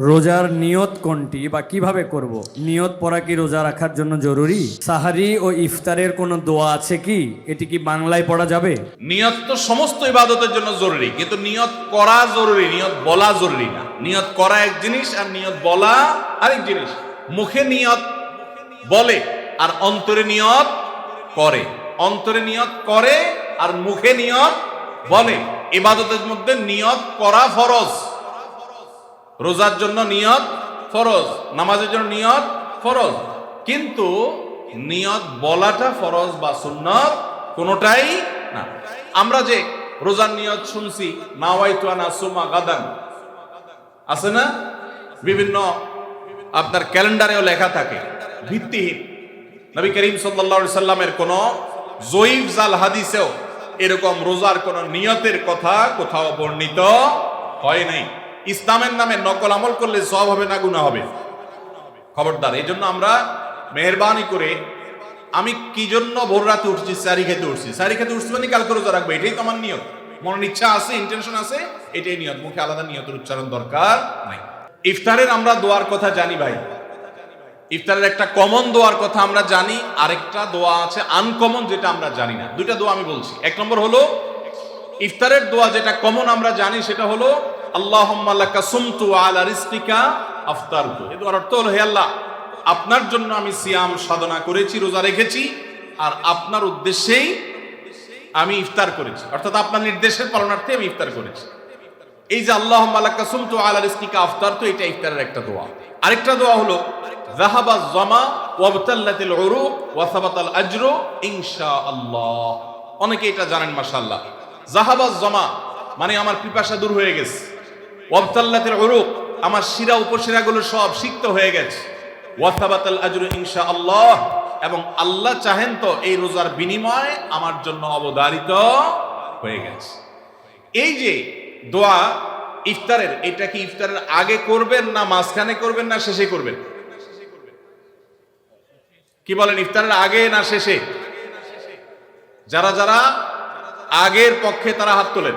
রোজার নিয়ত কোনটি বা কীভাবে করব? নিয়ত পড়া কি রোজা রাখার জন্য জরুরি? সাহারি ও ইফতারের কোনো দোয়া আছে কি? এটি কি বাংলায় পড়া যাবে? নিয়ত তো সমস্ত ইবাদতের জন্য জরুরি, কিন্তু নিয়ত করা জরুরি, নিয়ত বলা জরুরি না। নিয়ত করা এক জিনিস আর নিয়ত বলা আরেক জিনিস। মুখে নিয়ত বলে আর অন্তরে নিয়ত করে। অন্তরে নিয়ত করে আর মুখে নিয়ত বলে। ইবাদতের মধ্যে নিয়ত করা ফরজ। রোজার জন্য নিয়ত ফরজ, নামাজের জন্য নিয়ত ফরজ। কিন্তু নিয়ত বলাটা ফরজ বা সুন্নত কোনোটাই না। আমরা যে রোজার নিয়ত শুনছি সুমা গাদান, আছে না? বিভিন্ন আপনার ক্যালেন্ডারেও লেখা থাকে, ভিত্তিহীন। নবী করিম সাল্লা সাল্লামের কোন জয়ীফ জাল হাদিসেও এরকম রোজার কোন নিয়তের কথা কোথাও বর্ণিত হয় নাই। ইসলামের নামে নকল আমল করলে সব হবে না গুণা হবে। খবরদার, এই জন্য আমরা মেহরবানি করে আমি কি জন্য ভোর রাতে উঠছি সারি খেতে উঠছি? সারি খেতে উঠছি মানে কালকে রোজা রাখব, এটাই তো আমার নিয়ত। মনের ইচ্ছা আছে ইন্টেনশন আছে, এটাই নিয়ত। মুখে আলাদা নিয়তের উচ্চারণ দরকার নাই। ইফতারের আমরা দোয়ার কথা জানি ভাই। ইফতারের একটা কমন দোয়ার কথা আমরা জানি, আরেকটা দোয়া আছে আনকমন যেটা আমরা জানি না। দুইটা দোয়া আমি বলছি। এক নম্বর হলো, ইফতারের দোয়া যেটা কমন আমরা জানি, সেটা হলো আল্লাহ সুমতু আলা রিস্তিকা আফতারতু। এই অর্থ হে আল্লাহ, আপনার জন্য আমি সিয়াম সাধনা করেছি, রোজা রেখেছি, আর আপনার উদ্দেশ্যেই আমি ইফতার করেছি। অর্থাৎ আপনার নির্দেশের পালনার্থে আমি ইফতার করেছি। এই যে আল্লাহ মালাক্কা সুমতু আলা রিস্তিকা আফতার তো এটা ইফতারের একটা দোয়া। আরেকটা দোয়া হলো জাহাবা জামা ওয়াবতাল্লাতিল উরুক ওয়া আজরু ইনশাআল্লাহ। অনেকে এটা জানেন, মাশাআল্লাহ। জাহাবা জামা মানে আমার পিপাসা দূর হয়ে গেছে। ওয়াবতাল্লাতিল উরুক, আমার শিরা উপশিরাগুলো সব সিক্ত হয়ে গেছে। ওয়া সাবাতাল আজরু ইনশাআল্লাহ, এবং আল্লাহ চাহেন তো এই রোজার বিনিময় আমার জন্য অবধারিত হয়ে গেছে। এই যে দোয়া ইফতারের, এটা কি ইফতারের আগে করবেন না মাঝখানে করবেন না শেষে করবেন? কি বলেন, ইফতারের আগে না শেষে? যারা যারা আগের পক্ষে তারা হাত তোলেন।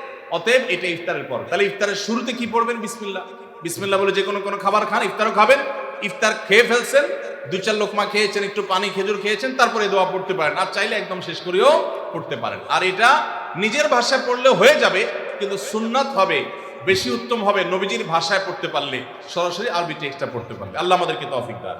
অতএব এটা ইফতারের পর তাহলে ইফতারের শুরুতে কি পড়বেন? বিসমিল্লাহ। বিসমিল্লাহ বলে যে কোনো কোনো খাবার খান, ইফতারও খাবেন। ইফতার খেয়ে ফেলছেন, দু চার লোকমা খেয়েছেন, একটু পানি খেজুর খেয়েছেন, তারপরে দোয়া পড়তে পারেন। আর চাইলে একদম শেষ করেও পড়তে পারেন। আর এটা নিজের ভাষায় পড়লে হয়ে যাবে, কিন্তু সুন্নাত হবে, বেশি উত্তম হবে নবীজির ভাষায় পড়তে পারলে সরাসরি আরবি টেক্সটটা পড়তে পারবে আল্লাহ আমাদেরকে তৌফিক দান।